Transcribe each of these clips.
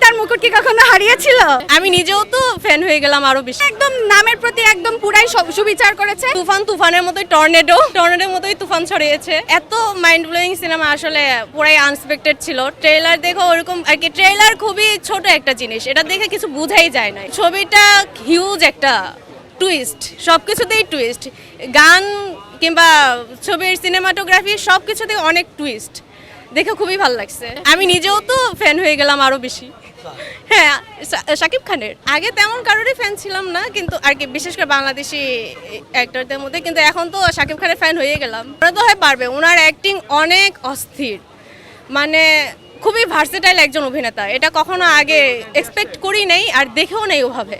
তার মুকুট কি কখনো হারিয়েছিল? আমি নিজেও তো ফ্যান হয়ে গেলাম আরও বেশি। একদম নামের প্রতি একদম পুরাই সব- সুবিচার করেছে। তুফান তুফানের মতোই টর্নেডো টর্নেডোর মতোই তুফান ছড়িয়েছে। এত মাইন্ড ব্লোয়িং সিনেমা আসলে পুরাই আনএক্সপেক্টেড ছিল। ট্রেলার দেখো ওরকম আর কি ট্রেলার খুবই ছোট একটা জিনিস। এটা দেখে কিছু বোঝাই যায় না ছবিটা হিউজ একটা টুইস্ট সব কিছুতেই টুইস্ট গান কিংবা ছবির সিনেমাটোগ্রাফি সব কিছুতেই অনেক টুইস্ট দেখে খুবই ভালো লাগছে। আমি নিজেও তো ফ্যান হয়ে গেলাম আরও বেশি। হ্যাঁ শাকিব খানের। আগে তেমন কারোরই ফ্যান ছিলাম না, কিন্তু আর কি, বিশেষ করে বাংলাদেশি অ্যাক্টরদের মধ্যে, কিন্তু এখন তো শাকিব খানের ফ্যান হয়ে গেলাম। ওরা তো হয় পারবে, ওনার অ্যাক্টিং অনেক অস্থির। মানে খুবই ভার্সেটাইল একজন অভিনেতা, এটা কখনো আগে এক্সপেক্ট করি নাই, আর দেখেও নেই ওভাবে।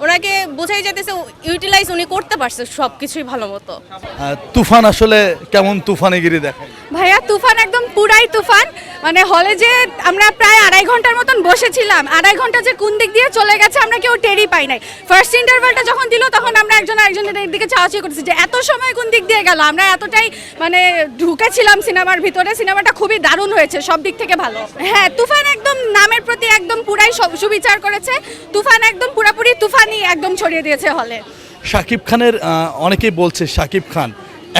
ওনাকে বোঝাই যেতেছে ইউটিলাইজ উনি করতে পারছে সব কিছুই ভালো মতো তুফান আসলে কেমন তুফানিগিরি দেখেন ভাইয়া তুফান একদম পুরাই তুফান। মানে হলে যে আমরা প্রায় আড়াই ঘণ্টার মতন বসেছিলাম আড়াই ঘণ্টা যে কোন দিক দিয়ে চলে গেছে আমরা কেউ টেরই পাই নাই। ফার্স্ট ইন্টারভেলটা যখন দিল তখন আমরা একজন আরেকজনের দিকে চাওয়াচি করছি যে এত সময় কোন দিক দিয়ে গেল? আমরা এতটাই মানে ঢুকেছিলাম সিনেমার ভিতরে সিনেমাটা খুবই দারুণ হয়েছে সব দিক থেকে ভালো। হ্যাঁ তুফান একদম নামের প্রতি একদম পুরাই সব- সুবিচার করেছে। তুফান একদম পুরাপুরি তুফানই একদম ছড়িয়ে দিয়েছে হলে। শাকিব খানের অনেকেই বলছে শাকিব খান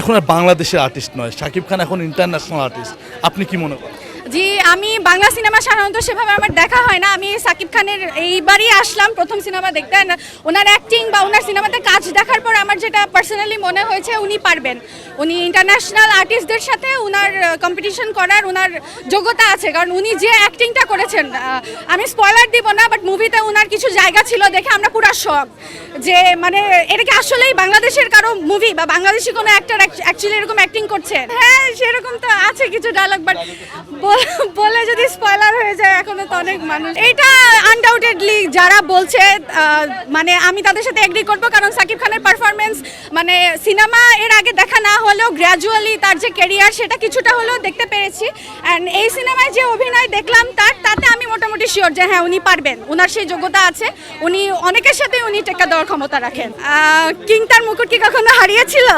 এখন আর বাংলাদেশের আর্টিস্ট নয়। শাকিব খান এখন ইন্টারন্যাশনাল আর্টিস্ট আপনি কি মনে করেন? জি আমি বাংলা সিনেমা সাধারণত সেভাবে আমার দেখা হয় না। আমি সাকিব খানের এইবারই আসলাম প্রথম সিনেমা দেখতে। আর ওনার অ্যাক্টিং বা ওনার সিনেমাতে কাজ দেখার পর আমার যেটা পার্সোনালি মনে হয়েছে উনি পারবেন। উনি ইন্টারন্যাশনাল আর্টিস্টদের সাথে ওনার কম্পিটিশন করার ওনার যোগ্যতা আছে। কারণ উনি যে অ্যাক্টিংটা করেছেন আমি স্পয়লার দিব না বাট মুভিতে ওনার কিছু জায়গা ছিল দেখে আমরা পুরো শখ যে মানে এটা কি আসলেই বাংলাদেশের কারও মুভি বা বাংলাদেশি কোনো অ্যাক্টর অ্যাকচুয়ালি এরকম অ্যাক্টিং করছে? হ্যাঁ সেরকম তো আছে কিছু ডায়লগ বাট বলে যদি স্পয়লার হয়ে যায়, এখনও তো অনেক মানুষ। এটা আনডাউটেডলি যারা বলছে মানে আমি তাদের সাথে এগ্রি করব, কারণ সাকিব খানের পারফরমেন্স মানে সিনেমা এর আগে দেখা না হলেও গ্র্যাজুয়ালি তার যে ক্যারিয়ার সেটা কিছুটা হলেও দেখতে পেরেছি। অ্যান্ড এই সিনেমায় যে অভিনয় দেখলাম তার, তাতে আমি মোটামুটি শিওর যে হ্যাঁ উনি পারবেন। ওনার সেই যোগ্যতা আছে। উনি অনেকের সাথে উনি টেক্কা দেওয়ার ক্ষমতা রাখেন। কিং তার মুকুট কি কখনো হারিয়েছিল?